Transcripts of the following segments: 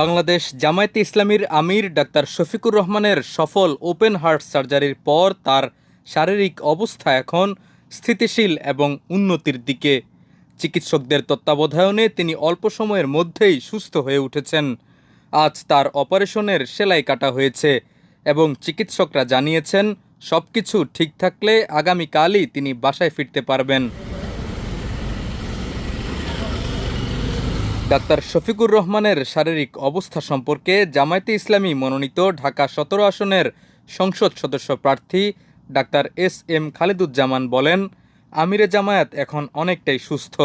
বাংলাদেশ জামায়াতে ইসলামীর আমির ডাক্তার শফিকুর রহমানের সফল ওপেন হার্ট সার্জারির পর তার শারীরিক অবস্থা এখন স্থিতিশীল এবং উন্নতির দিকে। চিকিৎসকদের তত্ত্বাবধায়নে তিনি অল্প সময়ের মধ্যেই সুস্থ হয়ে উঠেছেন। আজ তার অপারেশনের সেলাই কাটা হয়েছে এবং চিকিৎসকরা জানিয়েছেন সব কিছু ঠিক থাকলে আগামীকালই তিনি বাসায় ফিরতে পারবেন। ডাক্তার শফিকুর রহমানের শারীরিক অবস্থা সম্পর্কে জামায়াতে ইসলামী মনোনীত ঢাকা সতেরো আসনের সংসদ সদস্য প্রার্থী ডাক্তার এস এম খালেদুজ্জামান বলেন, আমিরে জামায়াত এখন অনেকটাই সুস্থ।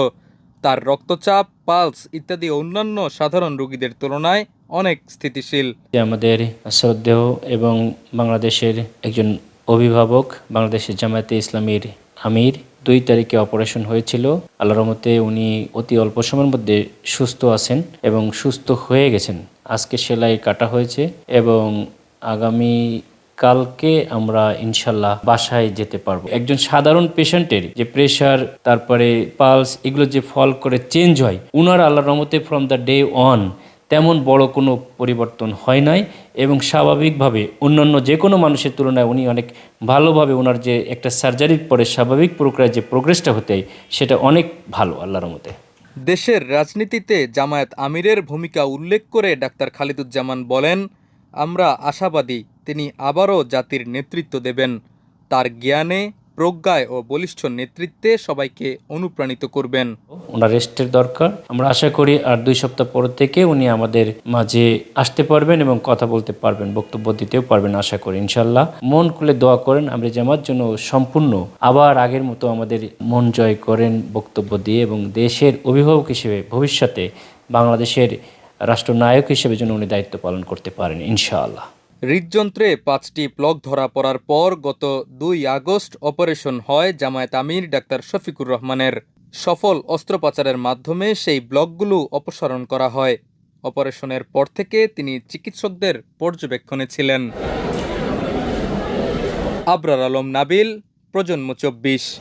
তার রক্তচাপ, পালস ইত্যাদি অন্যান্য সাধারণ রোগীদের তুলনায় অনেক স্থিতিশীল। আমাদের শ্রদ্ধেয় এবং বাংলাদেশের একজন অভিভাবক, বাংলাদেশের জামায়াতে ইসলামীর আমির দুই তারিখে অপারেশন হয়েছিল। আল্লাহ রহমতে উনি অতি অল্প সময়ের মধ্যে সুস্থ আছেন এবং সুস্থ হয়ে গেছেন। আজকে সেলাই কাটা হয়েছে এবং আগামী কালকে আমরা ইনশাল্লাহ বাসায় যেতে পারব। একজন সাধারণ পেশেন্টের যে প্রেশার তারপরে পালস এগুলো যে ফল করে চেঞ্জ হয়, উনার আল্লাহ রহমতে ফ্রম দ্য ডে অন তেমন বড় কোনো পরিবর্তন হয় নাই এবং স্বাভাবিকভাবে অন্যান্য যে কোনো মানুষের তুলনায় উনি অনেক ভালোভাবে ওনার যে একটা সার্জারির পরে স্বাভাবিক প্রক্রিয়ায় যে প্রোগ্রেসটা হতে সেটা অনেক ভালো, আল্লাহর মতে দেশের রাজনীতিতে জামায়াত আমিরের ভূমিকা উল্লেখ করে ডাক্তার খালিদুজ্জামান বলেন, আমরা আশাবাদী, তিনি আবারও জাতির নেতৃত্ব দেবেন। তার জ্ঞানে প্রজ্ঞায় ও বলিষ্ঠ নেতৃত্বে সবাইকে অনুপ্রাণিত করবেন। ওনার রেস্টের দরকার। আমরা আশা করি আর দুই সপ্তাহ পর থেকে উনি আমাদের মাঝে আসতে পারবেন এবং কথা বলতে পারবেন, বক্তব্য দিতেও পারবেন আশা করি ইনশাল্লাহ মন খুলে দোয়া করেন আমরা জামার জন্য সম্পূর্ণ আবার আগের মতো আমাদের মন জয় করেন বক্তব্য দিয়ে এবং দেশের অভিভাবক হিসেবে ভবিষ্যতে বাংলাদেশের রাষ্ট্রনায়ক হিসেবে যেন উনি দায়িত্ব পালন করতে পারেন, ইনশাআল্লাহ। হৃদযন্ত্রে পাঁচটি প্লক ধরা পড়ার পর গত দুই আগস্ট অপারেশন হয় জামায়াত আমির ডাক্তার শফিকুর রহমানের। সফল অস্ত্রোপচারের মাধ্যমে সেই ব্লকগুলো অপসারণ করা হয়। অপারেশনের পর থেকে তিনি চিকিৎসকদের পর্যবেক্ষণে ছিলেন। আবরার আলম, নাবিল, প্রজন্ম চব্বিশ।